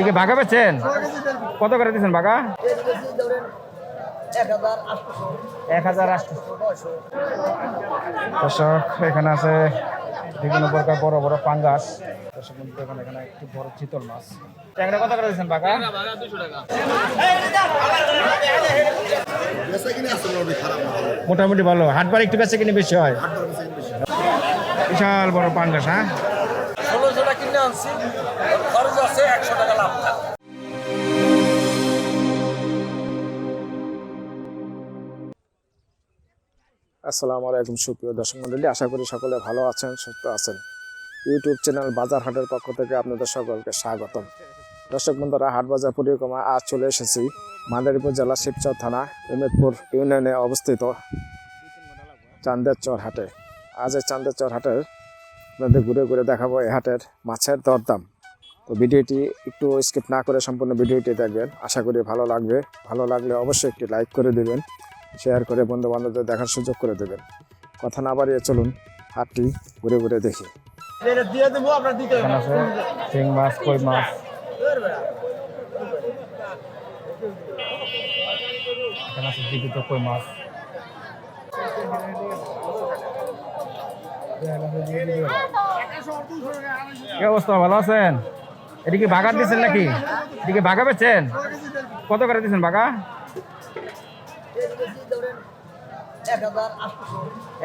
এদিকে বাঘা বেচছেন? কত করে দিচ্ছেন বাঘা এক হাজার আটশো। দর্শক, এখানে আছে বিভিন্ন প্রকার বড় বড় পাঙ্গাস। দর্শক দেখুন এখানে একটু বড় চিতল মাছ। ট্যাংরা কত করে দিচ্ছেন বাঘা মোটামুটি ভালো। হাটবার একটু বেশি কিনে বেশি হয়। বিশাল বড় পাঙ্গাস হ্যাঁ? আনছি খরচ আছে একশো টাকা লাভ থাকে। আসসালামু আলাইকুম, সুপ্রিয় দর্শক মন্ডলী আশা করি সকলে ভালো আছেন, সুস্থ আছেন। ইউটিউব চ্যানেল বাজার হাটের পক্ষ থেকে আপনাদের সকলকে স্বাগতম। দর্শক বন্ধুরা, হাট বাজার পরিক্রমা আজ চলে এসেছি। মাদারীপুর জেলা শিবচর থানা উমেদপুর ইউনিয়নে অবস্থিত চান্দের চর হাটে। আজ এই চান্দের চর হাটের আপনাদের ঘুরে ঘুরে দেখাবো এই হাটের মাছের দরদাম। তো ভিডিওটি একটু স্কিপ না করে সম্পূর্ণ ভিডিওটি দেখবেন। আশা করি ভালো লাগবে। ভালো লাগলে অবশ্যই একটি লাইক করে দেবেন শেয়ার করে বন্ধু বান্ধবদের দেখার সুযোগ করে দেবেন। কথা না বাড়িয়ে চলুন হাটটি ঘুরে ঘুরে দেখি। এখানে আছে শিং মাছ কই মাছ। এখানে আছে জীবিত কই মাছ। কি অবস্থা? ভালো আছেন? এদিকে বাগা দিচ্ছেন নাকি? এদিকে বাগা বেচছেন? কত করে দিচ্ছেন বাগা?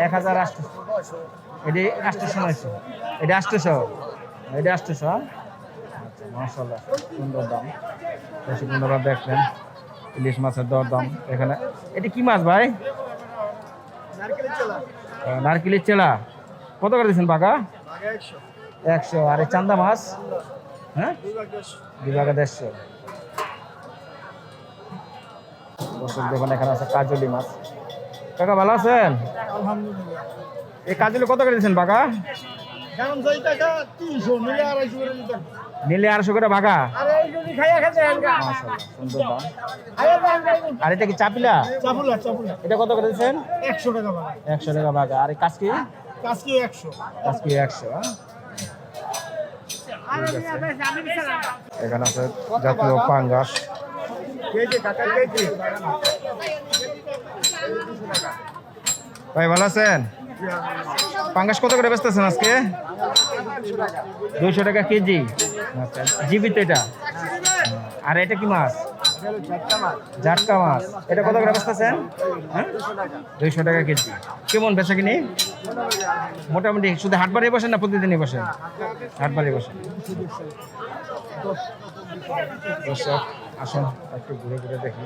এক হাজার আটশো। এটি আটশোশো নয়শো। এটি আটশোশো এটি আটশোশো মাসাল্লাহ সুন্দর দাম। বেশি সুন্দরভাবে দেখলেন ইলিশ মাছের দর দাম এখানে। এটি কি মাছ ভাই? আহ, নারকেলের চেলা। কত করে দিচ্ছেন বাঘা একশো। আর এই চান্দা মাছ? হ্যাঁ? দুই বাঘা দেড়শো। দর্শক দেখুন এখানে আছে কাজলি মাছ। কাকা ভালো আছেন? এই কাজলি কত করে দিচ্ছেন বাঘা নিলে আড়াইশো করে বাঘা আর এটা কি চাপিলা? এটা কত করে দিচ্ছেন একশো টাকা একশো টাকা বাঘা আর এই কাজকি কাজকে একশো। কাজকি একশো হ্যাঁ? এখানে আছে জাতীয় পাঙ্গাস। ভাই ভালো আছেন? পাঙ্গাস কত করে বেচতেছেন আজকে? দুইশো টাকা কেজি। আচ্ছা। জীবিত এটা? আর এটা কি মাছ? জাটকা মাছ। এটা কত করে বেচতেছেন হ্যাঁ? দুইশো টাকা কেজি। কেমন বেচা কিনি? মোটামুটি শুধু হাটবারে বসেন না প্রতিদিনই বসেন? হাটবারে বসেন। আসুন, একটু ঘুরে ঘুরে দেখি।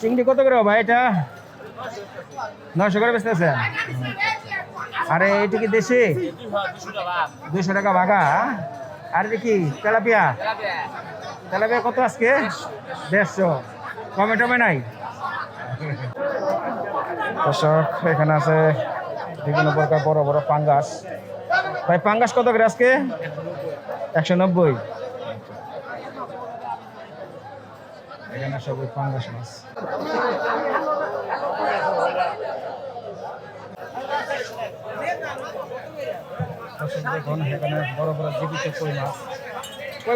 চিংড়ি কত করে ভাই এটা? নশো করে বেচতেছে? আরে, এটা কি দেশি? দুশো টাকা বাঘা আর এটা কি? তেলাপিয়া? তেলাপিয়া কত আজকে? দেড়শো। কমে টমে নাই? দর্শক, এখানে আছে বিভিন্ন প্রকার বড় বড় পাঙ্গাস। ভাই, পাঙ্গাস কত করে আজকে? একশো নব্বই। এখানে সবই পাঙ্গাস মাছ।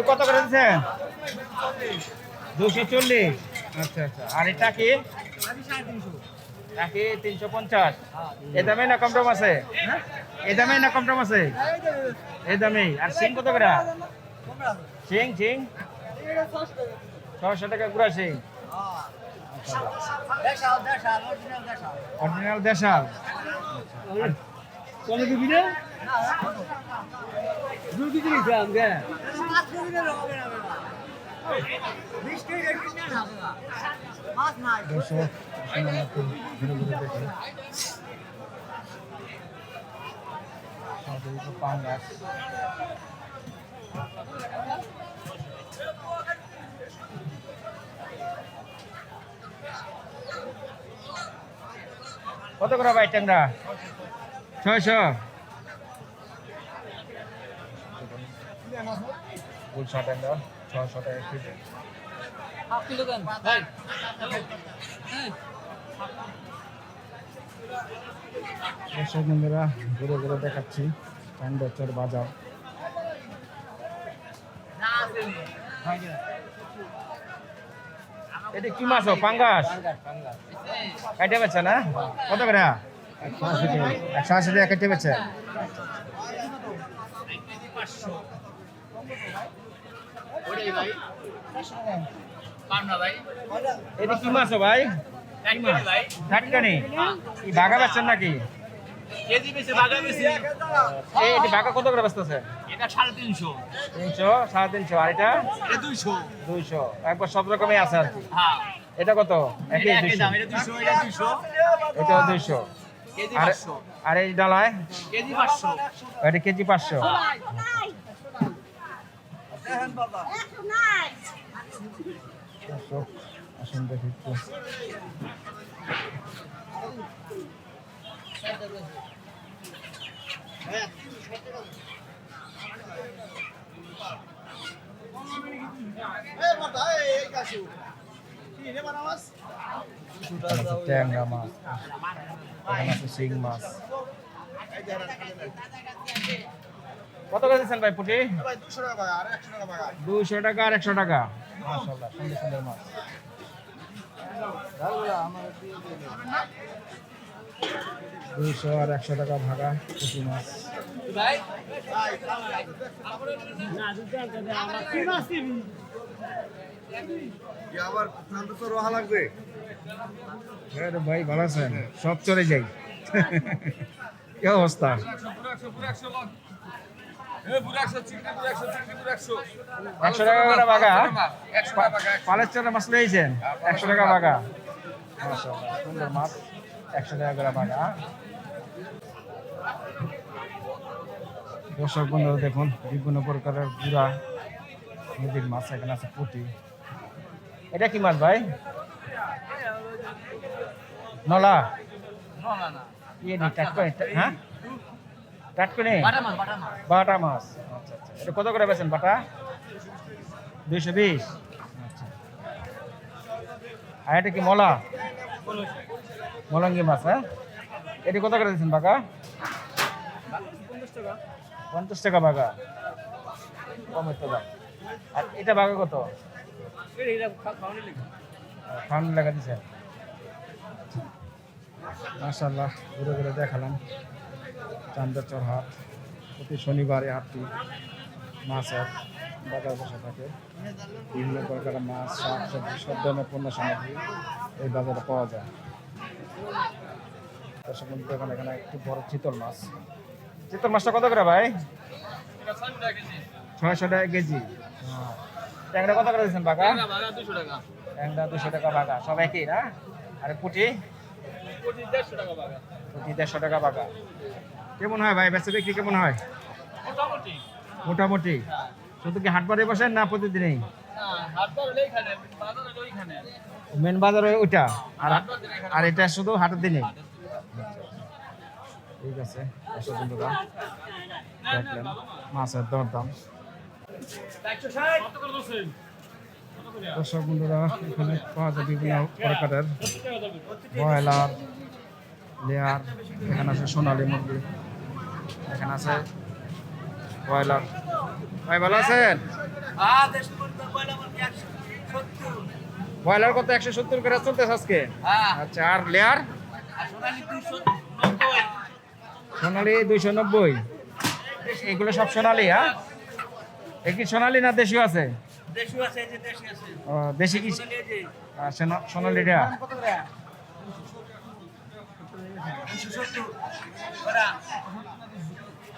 কত করে দিচ্ছেন? চল্লিশ। আচ্ছা আচ্ছা। আর এটা কি? নাকি তিনশো পঞ্চাশ? এ না কম আছে? এ না কম আছে? দামেই। আর সিং কত করে? সিং সিং ছশো টাকা গুড়া সিং অরিজিনাল দেশাল রে? একটু ঘুরে কত করে ভাই ট্যাংরা ছয়শো। ফুলশো ট্যাংরা ছয়শো টাকা কেজি। দর্শক বন্ধুরা ঘুরে ঘুরে দেখাচ্ছি বাজার। এটা কি মাছ পাঙ্গাস? কাটে বেছে না? কত করে? একশো আশি টাকা কেটে বেছে এটা কি মাছ ভাই? বাঘা বেচছেন নাকি? কেজি বেশি বাগা বেশি এই বাঘা কত করে বেচতেছে? এটা সাড়ে তিনশো। তিনশো সাড়ে তিনশো। আর এটা? এটা দুইশো। দুইশো। একবার সব রকমই আছে আর কি। হ্যাঁ। এটা কত? একই এটা দুইশো। এটা দুইশো এটা দুইশো। এটাও দুইশো। কেজি আর এই ডালায়? কেজি পাঁচশো। এটা কেজি পাঁচশো। আসুন দেখি একটু এখানে আছে ট্যাংরা মাছ আছে শিং মাছ কত করে দিচ্ছেন ভাই পুটি? দুশো টাকা আর একশো টাকা। মাশাআল্লাহ সুন্দর সুন্দর মাছ। দুইশো আর একশো টাকা ভাড়া পুঁটি মাছ। ভাই, ভালো আছেন? সব চলে যাই। কি অবস্থা? একশো টাকা করে বাগা পালের মাছ লইছেন একশো টাকা বাগা সুন্দর মাছ। একশো টাকা করে বাগা দর্শক বন্ধুরা দেখুন বিভিন্ন প্রকারের গুড়া নদীর মাছ এখানে আছে পুঁটি। এটা কি মাছ ভাই? নলা? ইয়ে নি টাটকা হ্যাঁ? টাটকনে বাটা মাছ আচ্ছা আচ্ছা। এটা কত করে বেছেন বাটা? দুইশো বিশ। আচ্ছা। আর এটা কি মলা? মলঙ্গি মাছ হ্যাঁ? এটি কত করে দিচ্ছেন বাঘা? পঞ্চাশ টাকা বাঘা। কমের তো দাম। আর এটা বাঘা কত? ফাউন্ড লাগা দিছে। মাশাল্লাহ ঘুরে ঘুরে দেখালাম। চান্দাচর হাট। প্রতি শনিবার এই হাটটি মাছের বাজার বসে থাকে। বিভিন্ন প্রকারের মাছ, শাক সবজি, সব ধরনের পণ্য সামগ্রী এই বাজারে পাওয়া যায়। দর্শক বন্ধু দেখুন এখানে একটু বড় চিতল মাছ। চিতল মাছটা কত করে ভাই? ছয়শো টাকা কেজি। হ্যাঁ। ট্যাংরা কত করে দিচ্ছেন বাঘা? দুশো টাকা। ট্যাংরা দুশো টাকা বাঘা। সব একই না? আর পুঁটি? পুঁটি দেড়শো টাকা বাঘা। কেমন হয় ভাই? বেচা বিক্রি কেমন হয়? মোটামুটি। মোটামুটি। শুধু কি হাট বারে বসেন না প্রতিদিনই? হ্যাঁ হাট বাজার বাজার হলো ওইখানে মেন বাজার ওই- ওইটা। আর আর এটা শুধু হাটের দিনে। ঠিক আছে বন্ধুরা, দেখলেন মাছের দরদাম। একশো দর্শক বন্ধুরা, এখানে পাওয়া যায় বিভিন্ন প্রকারের ব্রয়লার, লেয়ার, এখানে আছে সোনালী মুরগি, এখানে আছে ব্রয়লার। ভাই, ভালো আছেন হ্যাঁ দেড়শো করে পয়লা আমার একশো সত্তর ব্রয়লার কত? একশো সত্তর করে চলতেছে আজকে? হ্যাঁ। আচ্ছা আর লেয়ার? সোনালি দুইশো নব্বই। এগুলো সব সোনালী হ্যাঁ? এ কি সোনালী না দেশীয় আছে? দেশি আছে দেশি কি? সোনালি এই যে। আর সোনা- সত্তর। ওরা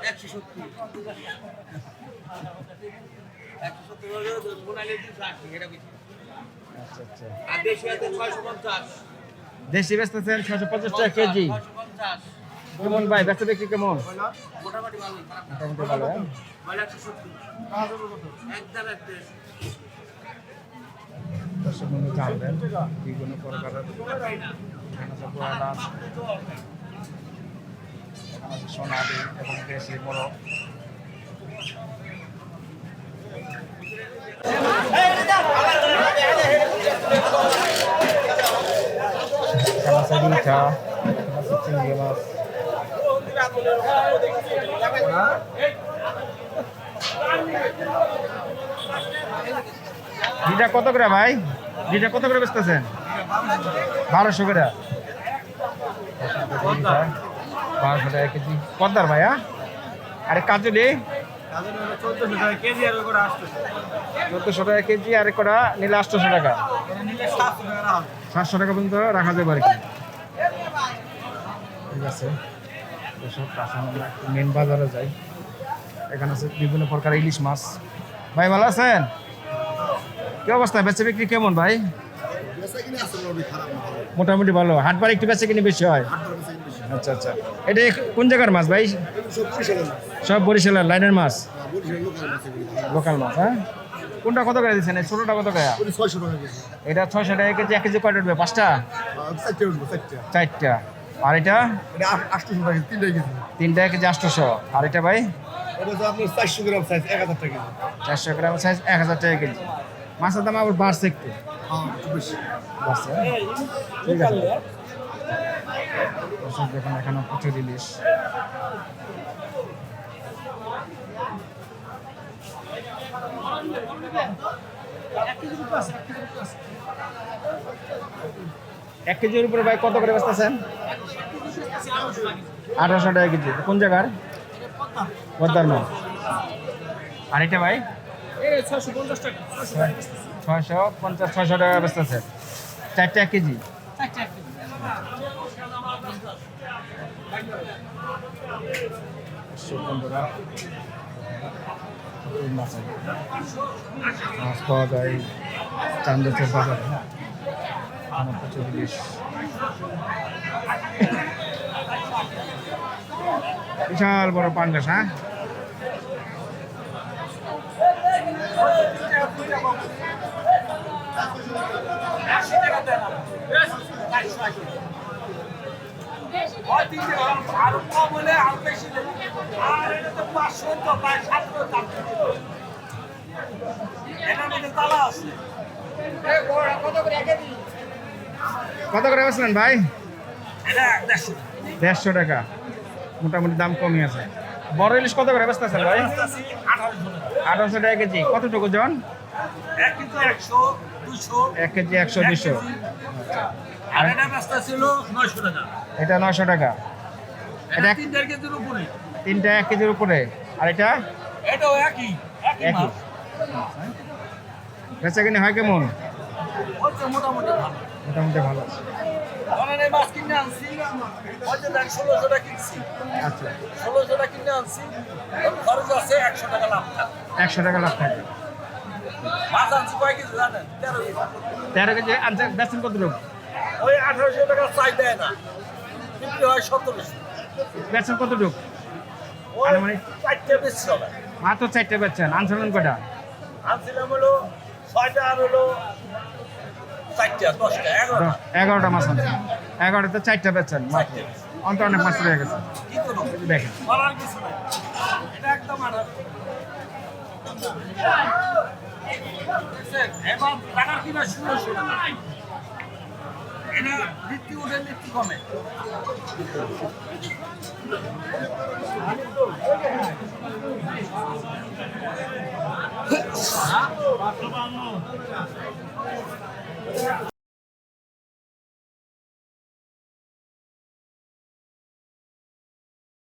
একশো সত্তর। দেশি আছে ছয়শো পঞ্চাশ টাকা কেজি। কেমন ভাই? বেচা বিক্রি কেমন? মোটামুটি ভালো দর্শক দেশি বড় আছে চিংড়ি মাছ রিটা কত করে ভাই? রিটা কত করে বেচতেছেন? বারোশো করে। বারোশো টাকা কেজি। পদ্মার ভাইয়া আরে কাজুলি। চোদ্দশো টাকা কেজি আর কটা নিলে আটশোশো টাকা। সাতশো টাকা পর্যন্ত রাখা যাবে আর কি। ঠিক আছে। এসব আসলে আমরা একটু মেন বাজারে যাই। এখানে আছে বিভিন্ন প্রকার ইলিশ মাছ। ভাই ভালো আছেন? কি অবস্থা? বেচে বিক্রি কেমন ভাই? মোটামুটি ভালো। হাট বার একটু বেচে কিনে বেশি হয়? আচ্ছা আচ্ছা। এটা কোন জায়গার মাছ ভাই? সব বরিশালের লাইনের মাছ? লোকাল মাছ হ্যাঁ? কোনটা কত করে দিচ্ছেন? ছোটোটা কত করে? ছয়শো টাকা কেজি। এটা ছয়শো টাকা কেজি এক কেজি কয়টা উঠবে? পাঁচটা? চারটা। আর এটা? তিনটা কেজি। আটশোশো। আর এটা ভাই? চারশো গ্রাম সাইজ এক হাজার টাকা। কেজি চারশো গ্রাম সাইজ এক হাজার টাকা কেজি। মাছের দাম আবার বাড়ছে একটু। হ্যাঁ বাড়ছে হ্যাঁ? ঠিক আছে। দেখুন এখানে প্রচুর ইলিশ এক কেজির উপরে ভাই কত করে বেচতেছেন? আঠারোশো টাকা কেজি। কোন জায়গার? পদ্মার মাছ আর এটা ভাই? ছয়শো পঞ্চাশ, ছয়শো টাকা বেচতেছে চারটে এক কেজি? মাছ পাওয়া যায় বিশাল বড় পাঙ্গাস হ্যাঁ হয় তিনটে আর কম হলে আর বেশি নেবে। আর এটা তো পাঁচশো তো প্রায় সাতশো দাম এটার মধ্যে তালা হ্যাঁ? কত করে বেচলেন ভাই? দেড়শো টাকা। মোটামুটি দাম কমই আছে। বড় ইলিশ কত করে? বেচতেছেন ভাই? আঠারোশো টাকা কেজি। কতটুকু জন? এক কেজি একশো দুশো আর এটা ব্যস্ত ছিল নয়শো টাকা। এটা এটা কেজির উপরে। তিনটা এক কেজির উপরে। আর এটা? এটাও একই একই একই। বেচা কিনে হয় কেমন? মোটামুটি ভালো। মোটামুটি ভালো আছে মাছ কিনে আনছি। হয়তো দেখ ষোলোশো টাকা কিনছি। আচ্ছা। ষোলোশো টাকা কিনে আনছি। খরচ আছে একশো টাকা লাভ থাকে। একশো টাকা লাভ থাকে। মাছ আনছি কয় কেজি জানেন? তেরো কেজি। তেরো কেজি আনছে বেচেন কতটুকু ওই আঠারোশো টাকা চাই দেয় না। বিক্রি হয় সতেরোশো। বেচেন কতটুকু ওই আনুমানিক? চারটে বেশি হবে মাত্র চারটে বেচছেন আনছিলেন কটা আনছিলাম হলো ছয়টা আর হলো এগারোটা। মাছ আনছেন এগারোটাতে চারটা বেচছেন অন্তর অনেক মাছ রয়ে গেছে। দেখেন। কমে। 違う?